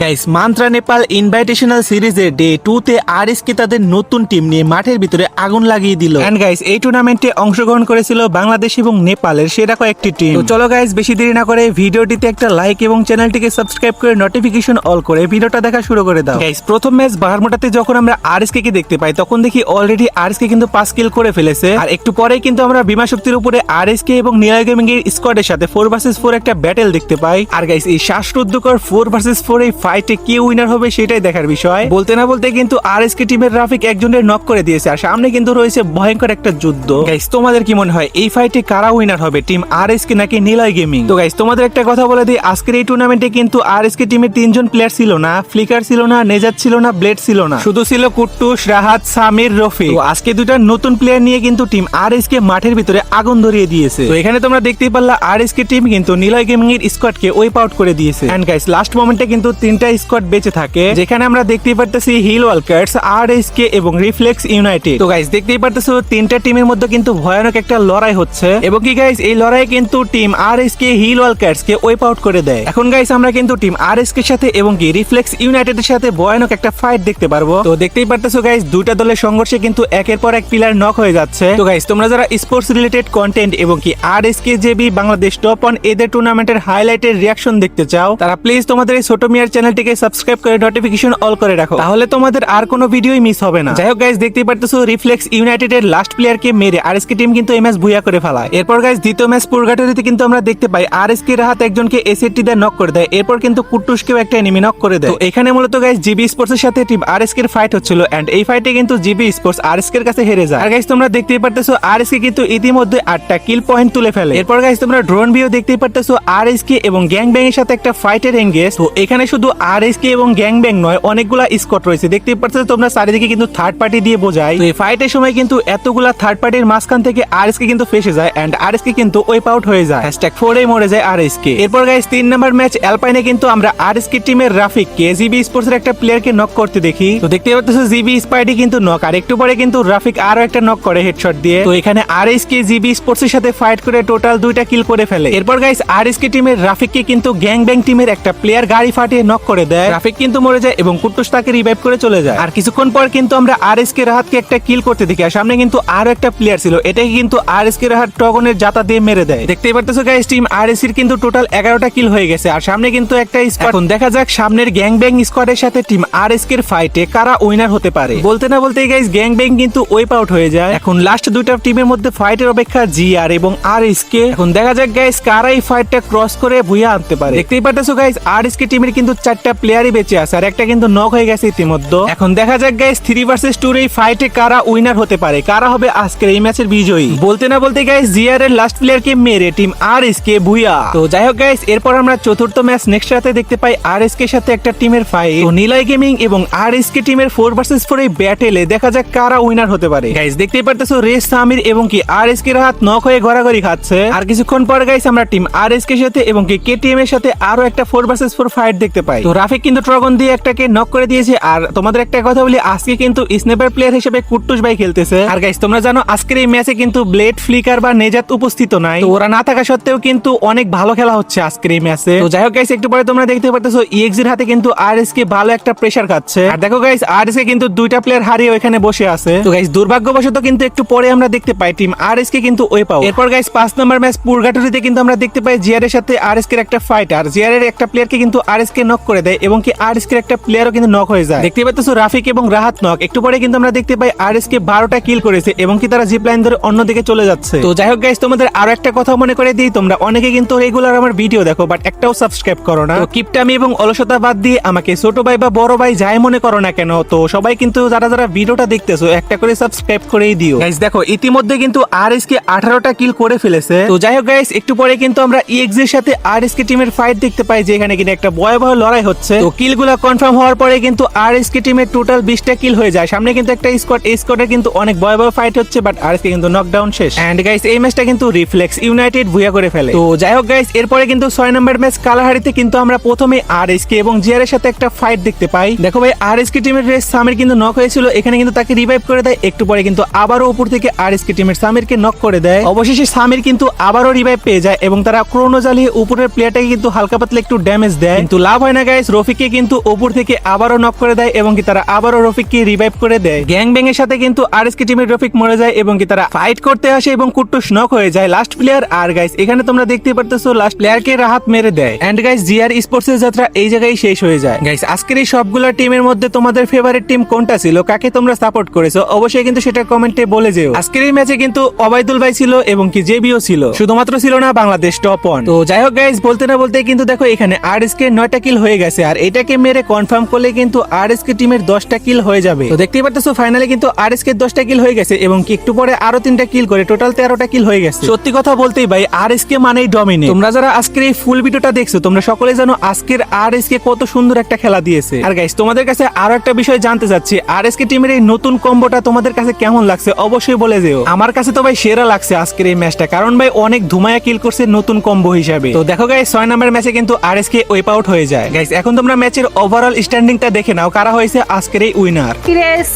Guys Mantra Nepal invitational সিরিজের day two তে RSK তাদের নতুন টিম নিয়ে মাঠের ভিতরে আগুন লাগিয়ে দিল। এন্ড গাইস এই টুর্নামেন্টে অংশগ্রহণ করেছিল বাংলাদেশ এবং নেপালের সেরা কয়েকটি টিম তো চলো গাইস বেশি দেরি না করে ভিডিওটিতে একটা লাইক এবং চ্যানেলটিকে সাবস্ক্রাইব করে নোটিফিকেশন অল করে ভিডিওটা দেখা শুরু করে দাও। গাইস প্রথম ম্যাচ বাহারমোটাতে যখন আমরা আরএসকে কে দেখতে পাই তখন দেখি অলরেডি আরএসকে কিন্তু পাঁচ কিল করে ফেলেছে। আর একটু পরেই কিন্তু আমরা বিমা শক্তির উপরে আর আরএসকে এবং নিলয় গেমিং এর স্কোয়াডের সাথে ফোর ভার্সেস ফোর একটা ব্যাটেল দেখতে পাই। আর গাইস এই শ্বাসরুদ্ধকর ফোর ভার্সেস ফোর এই ফাইটে কে উইনার হবে সেটাই দেখার বিষয়। বলতে না বলতে কিন্তু আর এস আরএসকে টিমের রাফিক একজনের নক করে দিয়েছে, আর সামনে কিন্তু রয়েছে ভয়ঙ্কর একটা যুদ্ধ। গাইস তোমাদের কি মনে হয়, এই ফাইটে কারা উইনার হবে টিম আরএসকে নাকি নিলয় গেমিং তো গাইস তোমাদের একটা কথা বলে দিই, আজকের এই টুর্নামেন্টে কিন্তু আর এস আরএসকে টিমের তিনজন প্লেয়ার ছিল না ফ্লিকার ছিল না নেজাত ছিল না ব্লেড ছিল না। শুধু ছিল কুট্টুস, রাহাত, সামির, রফিক। আজকে দুইটা নতুন প্লেয়ার নিয়ে কিন্তু টিম আরএসকে মাঠের ভিতরে আগুন ধরিয়ে দিয়েছে। তো এখানে তোমরা দেখতেই পারলা আর এস কে টিম কিন্তু নিলয় গেমিং এর স্কোয়াডকে ওয়েপ আউট করে দিয়েছে। এন্ড গাইস লাস্ট মোমেন্টে কিন্তু তিনটা স্কোয়াড বেঁচে থাকে, যেখানে আমরা দেখতেই পারতেছি হিল ওয়ালকার্স আরএসকে এবং রিফ্লেক্স ইউনাইটেড তো গাইস দেখতেই পারতেছো, তিনটা টিমের মধ্যে কিন্তু ভয়ানক একটা লড়াই হচ্ছে। এবং কি গাইস এই লড়াই কিন্তু টিম আরএসকে হিল ওয়ালকার্স কে ওয়েপ আউট করে দেয়। এখন গাইস আমরা কিন্তু টিম আরএসকে সাথে এবং কি রিফ্লেক্স ইউনাইটেডের সাথে ভয়ানক একটা ফাইট দেখতে পারব। তো দেখতেই পারতেছো গাইস দুইটা দলের সংঘর্ষে কিন্তু একের পর এক পিলার নক হয়ে যাচ্ছে। তো গাইস তোমরা যারা স্পোর্টস রিলেটেড কন্টেন্ট এবং কি RSK JB Bangladesh top on এদের টুর্নামেন্টের হাইলাইটের রিয়াকশন দেখতে চাও, তারা প্লিজ তোমাদের এই ছোট মিয়ার চ্যানেলটিকে সাবস্ক্রাইব করে নোটিফিকেশন অল করে রাখো। তাহলে তোমাদের আর কোনো ভিডিওই মিস হবে না। যাই হোক গাইস দেখতেই পারতেছো রিফ্লেক্স ইউনাইটেডের লাস্ট প্লেয়ারকে মেরে আরএসকে টিম কিন্তু এই ম্যাচ ভুইয়া করে ফেলায়। এরপর গাইস দ্বিতীয় ম্যাচ পুরগাটরিতে কিন্তু আমরা দেখতে পাই আরএসকে রাহাত একজনকে এসএটি দিয়ে নক করে দেয়। এরপর কিন্তু কুট্টুসকেও একটা এনিমি নক করে দেয়। তো এখানে মূলত গাইস জিবি স্পোর্টস এর সাথে টিম আরএসকে এর ফাইট হচ্ছিল। এন্ড এই ফাইটে কিন্তু জিবি স্পোর্টস আরএসকে এর কাছে হেরে যায়। আর গাইস তোমরা দেখতেই পারতেছো আরএসকে কিন্তু ইতিমধ্যে আটটা কিল পয়েন্ট তুলে ফেলে। এরপর গাইস তোমরা ড্রোন ভিউ দেখতেই পারতেছো আরএসকে এবং গ্যাং ব্যাং এর সাথে একটা ফাইটের এঙ্গেজ তো এখানে শুধু আরএসকে এবং গ্যাং ব্যাং নয়, অনেকগুলা স্কট রয়েছে। দেখতে পারতেছো তোমরা চারিদিকে কিন্তু থার্ড পার্টি দিয়ে বোঝায়। তো এই ফাইটের সময় কিন্তু এতগুলা থার্ড পার্টির মাঝখান থেকে আরএসকে কিন্তু ফেসে যায় এন্ড আরএসকে কিন্তু ওয়েপ আউট হয়ে যায়। হ্যাশট্যাগ ফোরে মরে যায় আরএসকে এরপর গাইস তিন নাম্বার ম্যাচ অ্যালপাইনে কিন্তু আমরা আরএসকে টিমের রাফিক কে জিবি স্পোর্টস এর একটা প্লেয়ারকে নক করতে দেখি। তো দেখতে পাচ্ছ জিবি স্পাইডি কিন্তু নক আর একটু পরে কিন্তু রাফিক আরও একটা নক করে হেডশট দিয়ে। তো এখানে আরএসকে জিবি স্পোর্টস এর সাথে ফাইট করে টোটাল দুইটা কিল করে ফেলে। এরপর গাইস আর এস কে টিমের রাফিককে কিন্তু গ্যাং ব্যাং টিমের একটা প্লেয়ার গাড়ি ফাটিয়ে নক করে দেয়। রাফিক কিন্তু মরে যায় এবং কুট্টুস তাকে রিভাইভ করে চলে যায়। আর কিছুক্ষণ পর কিন্তু আমরা আরএসকে রাহাতকে একটা কিল করতে দেখি। আর সামনে কিন্তু আরও একটা প্লেয়ার ছিল। এটাকে কিন্তু আরএসকে রাহাত টগনের জাতা দিয়ে মেরে দেয়। দেখতেই পারতেছো গাইস টিম আরএসির কিন্তু টোটাল এগারোটা কিল হয়ে গেছে। আর সামনে কিন্তু একটা স্কোয়াড এখন দেখা যাক সামনের গ্যাং ব্যাং স্কোয়াডের সাথে টিম আর আরএসকে এর ফাইটে কারা উইনার হতে পারে। বলতে না বলতে গাইস গ্যাং ব্যাং কিন্তু ওয়েপ আউট হয়ে যায়। এখন লাস্ট দুইটা টিমের মধ্যে ফাইটের অপেক্ষা জি আর এবং আরএসকে এখন দেখা যাক গাইস কারা এই ফাইটটা ক্রস করে ভুইয়া আনতে পারে। দেখতেই পারতেছো গাইস আরএসকে টিমের কিন্তু চারটা প্লেয়ারই বেঁচে আছে, আর একটা কিন্তু নক হয়ে গেছে ইতিমধ্যে। এখন দেখা যাক গাইস থ্রি ভার্সেস টুর এই ফাইটে কারা উইনার হতে পারে, কারা হবে আজকের এই ম্যাচের বিজয়ী? বলতে না বলতে গাইস জিআর এর লাস্ট প্লেয়ারকে মেরে team R S K Bhuiya. তো যাই হোক গাইস এরপর আমরা চতুর্থ ম্যাচ নেক্সট রাতে দেখতে পাই আর এস কে সাথে একটা টিমের ফাইট তো নিলয় গেমিং এবং আর এস কে টিমের ফোর ভার্সেস ফোর এই ব্যাটেলে দেখা যাক কারা উইনার হতে পারে। গাইস দেখতেই পারতেছো রেস সামির এবং কি আর এস কে হাত নক হয়ে ঘোরাঘুরি খাচ্ছে। আর কিছুক্ষণ পর গাইস আমরা টিম আর এস কে সাথে এবং কি কেটিএম এর সাথে আরও একটা ফোর ভার্সেস ফোর ফাইট দেখতে পাই। তো রাফিক কিন্তু ট্রগন দিয়ে একটাকে নক করে দিয়েছে। আর তোমাদের একটা কথা বলি, আজকে কিন্তু স্নেপার প্লেয়ার হিসেবে কুট্টুস ভাই খেলতেছে। আর গাইস তোমরা জানো, আজকের এই ম্যাচে কিন্তু ব্লেড ফ্লিকার বা নেজাত উপস্থিত নাই। তো ওরা না থাকা সত্ত্বেও কিন্তু অনেক ভালো খেলা হচ্ছে আজকের এই ম্যাচে তো যাই হোক গাইস একটু পরে তোমরা দেখতে পারতেছো ইএক্সির হাতে কিন্তু আরএস কে ভালো একটা প্রেসার খাচ্ছে। আর দেখো গাইস আরএস কে কিন্তু দুইটা প্লেয়ার হারিয়ে ওখানে বসে আছে। তো গাইস দুর্ভাগ্যবশত কিন্তু একটু পরে আমরা দেখতে পাই টিম আরএস কে কিন্তু ওয়ে পাও এরপর গাইস পাঁচ নম্বর ম্যাচ পুরগাটুরিতে কিন্তু আমরা দেখতে পাই জিআর এর সাথে আরএস কে একটা ফাইট আর জিআর এর একটা প্লেয়ারকে কিন্তু আরএস কে নক করে দেয় এবং কি আরএস কে একটা প্লেয়ারও কিন্তু নক হয়ে যায়। দেখতে পাচ্ছ রাফিক এবং রাহাত নক একটু পরে কিন্তু আমরা দেখতে পাই আরএস কে বারোটা কিল করেছে এবং কি তারা জিপ লাইন ধরে অন্যদিকে চলে যাচ্ছে। তো যাই হোক গাইস তোমাদের আরও একটা কথা মনে করে দিই। তোমরা অনেকে কিন্তু রেগুলার আমার ভিডিও দেখো বাট একটাও সাবস্ক্রাইব করো না। কিপটামি এবং অলসতা বাদ দিয়ে আমাকে ছোট ভাই বা বড় ভাই যাই মনে করো না কেন, তো সবাই কিন্তু যারা যারা ভিডিওটা দেখতেছো, একটা করে সাবস্ক্রাইব করেই দিও। গাইস দেখো, ইতিমধ্যে কিন্তু আরএস কে আঠারোটা কিল করে ফেলেছে। তো যাই হোক গাইস একটু পরে কিন্তু আমরা ইএক্স এর সাথে আরএস কে টিমের ফাইট দেখতে পাই যে এখানে কিন্তু একটা ভয়াবহ লড়াই হচ্ছে। তো কিলগুলা কনফার্ম হওয়ার পরে কিন্তু আরএস কে টিমের টোটাল বিশটা কিল হয়ে যায়। সামনে কিন্তু একটা স্কোয়াড এই স্কোয়াডের কিন্তু অনেক ভয়াবহ ফাইট হচ্ছে বাট আরএস কে কিন্তু নকডাউন শেষ। এন্ড গাইস এই ম্যাচটা কিন্তু রিফ্লেক্স ইউনাইটেড ভুয়া করে ফেলে। তো যাই হোক গাইস এরপরে কিন্তু ছয় নম্বর ম্যাচ কালাহারিতে কিন্তু আমরা প্রথমে আরএস কে এবং জিআর এর সাথে একটা ফাইট দেখতে পাই। দেখো ভাই আরএস কে টিমের রেস সামির কিন্তু নক হয়েছিল। এখানে কিন্তু তাকে রিভাইভ করে দেয়। একটু পরে কিন্তু আবারও উপর থেকে আরএস কে টিমের সামিরকে নক করে দেয়। অবশেষে সামির কিন্তু আবারও রিভাইভ পেয়ে যায় এবং তারা ক্রোনো জ্বালিয়ে উপরের প্লেয়ারটাকে কিন্তু হালকা পাতলা একটু ড্যামেজ দেয়। কিন্তু লাভ হয় না গাইস রফিককে কিন্তু ওপর থেকে আবারও নক করে দেয় এবং কি তারা আবারও রফিককে রিভাইভ করে দেয়। গ্যাং ব্যাং এর সাথে কিন্তু আরএসকে টিমের রফিক মরে যায় এবং কি তারা ফাইট করতে আসে এবং কুট্টুস নক হয়ে যায়। লাস্ট প্লেয়ার আর গাইস এখানে তোমরা দেখতে পারতেছো লাস্ট প্লেয়ারকে রাহাত মেরে দেয়। এন্ড গাইস জিআর স্পোর্টস এর যাত্রা এই জায়গায় শেষ হয়ে যায়। গাইস আজকের এই সবগুলো টিমের মধ্যে তোমাদের ফেভারিট টিম কোনটা ছিল? কাকে তোমরা সাপোর্ট করেছ? অবশ্যই কিন্তু সেটা কমেন্টে বলে যেও। আজকের এই ম্যাচে কিন্তু অবাইদুল ভাই ছিল এবং কি জেবিও ছিল। শুধুমাত্র ছিল না, বাংলাদেশ টপ ওয়ান তো যাই হোক গাইস বলতে না বলতে কিন্তু দেখো, এখানে আর এস নয়টা কিল হয়ে গেছে। আর এটাকে মেরে কনফার্ম করলে কিন্তু আর এস কে টিমের দশটা কিল হয়ে যাবে। তো দেখতেই পারতেছো ফাইনালে কিন্তু আর এস কে দশটা কিল হয়ে গেছে এবং একটু পরে আরও তিনটা কিল করে। টোটাল তেরোটা কিল হয়ে গেছে। সত্যি কথা বলতেই ভাই আর এস কে মানেই ডমিনে তোমরা যারা আজকের এই ফুল ভিডিওটা দেখছ, তোমরা সকলে জানো আজকের আর এস কে কত সুন্দর একটা খেলা দিয়েছে। আর গাইস তোমাদের কাছে আরও একটা বিষয় জানতে চাচ্ছি। আর এস কে টিমের এই নতুন কম্বোটা তোমাদের কাছে কেমন লাগছে, অবশ্যই বলে যেও। আমার কাছে তো ভাই সেরা লাগছে আজকের এই ম্যাচটা কারণ ভাই অনেক ধুমায়া কিল করছে নতুন কম্বো হিসাবে। তো দেখো গাইস ছয় নাম্বার ম্যাচে কিন্তু R S K wipe out হয়ে যায়। গাইস এখন তোমরা ম্যাচের ওভারঅল স্ট্যান্ডিংটা দেখে নাও কারা হয়েছে আজকের এই উইনার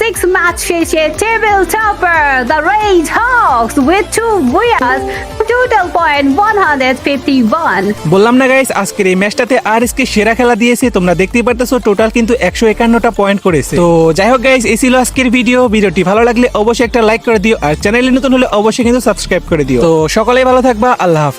six match শেষে topper, the Rage Hawks with two wins, total point 151. বললাম না গাইস আজকের এই ম্যাচটাতে আর কে সেরা খেলা দিয়েছে তোমরা দেখতেই পারতেছো টোটাল কিন্তু একশো একান্নটা পয়েন্ট করেছে। তো যাই হোক গাইস এই ছিল আজকের ভিডিও ভিডিওটি ভালো লাগলে অবশ্যই একটা লাইক করে দিও আর চ্যানেলে নতুন হলে অবশ্যই কিন্তু সাবস্ক্রাইব করে দিও। তো সকলেই ভালো থাকবা আল্লাহ হাফিজ।